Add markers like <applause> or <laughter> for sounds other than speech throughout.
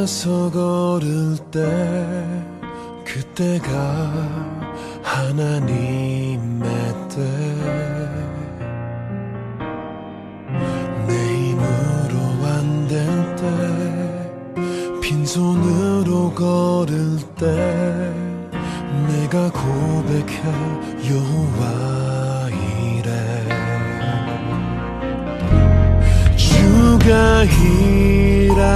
때 빈들에서 걸을 때 그때가 하나님의 때내 힘으로 안 될 때 빈손으로 걸을 때 내가 고백해 여호와 이래. 주가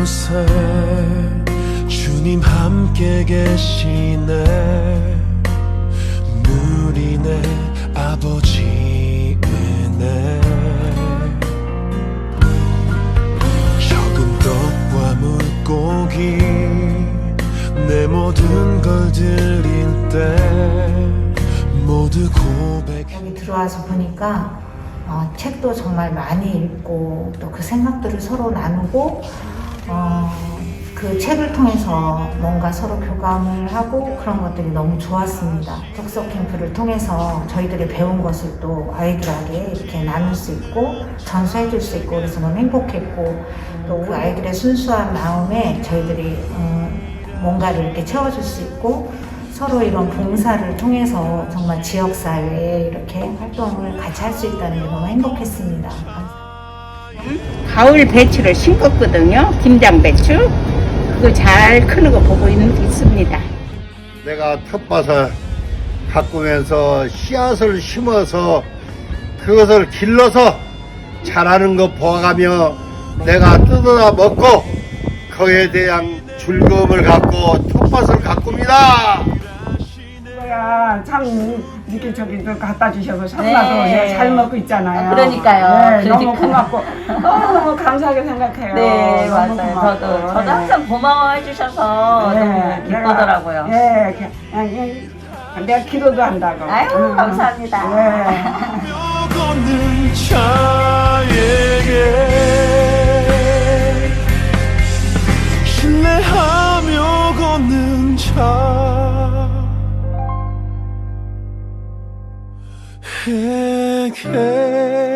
곳에 주님 함께 계시네. 누리네 아버지 은혜. 적은 떡과 물고기 내 모든 걸 드릴 때 모두 고백해 여기 들어와서 보니까 어, 책도 정말 많이 읽고 또 그 생각들을 서로 나누고 어, 그 책을 통해서 뭔가 서로 교감을 하고 그런 것들이 너무 좋았습니다. 독서 캠프를 통해서 저희들이 배운 것을 또 아이들에게 이렇게 나눌 수 있고 전수해 줄 수 있고 그래서 너무 행복했고 또 그 아이들의 순수한 마음에 저희들이 음, 뭔가를 이렇게 채워줄 수 있고 서로 이런 봉사를 통해서 정말 지역사회에 이렇게 활동을 같이 할 수 있다는 게 너무 행복했습니다. 가을 배추를 심었거든요. 김장 배추. 그거 잘 크는 거 보고 있, 있습니다. 내가 텃밭을 가꾸면서 씨앗을 심어서 그것을 길러서 자라는 거 보아가며 내가 뜯어다 먹고 그에 대한 즐거움을 갖고 텃밭을 가꿉니다. 야, 참 이렇게 저기 또 갖다 주셔서 참나도 네. 잘 먹고 있잖아요. 아, 그러니까요. 네, 너무 그러니까요. 고맙고 너무 너무 <laughs> 감사하게 생각해요. 네, 너무 맞아요. 고맙고. 저도, 저도 네. 항상 고마워해 주셔서 네, 너무 기쁘더라고요. 내가, 네, 그냥, 내가 기도도 한다고. 아유, 음. 감사합니다. 네. <laughs> 자에 내게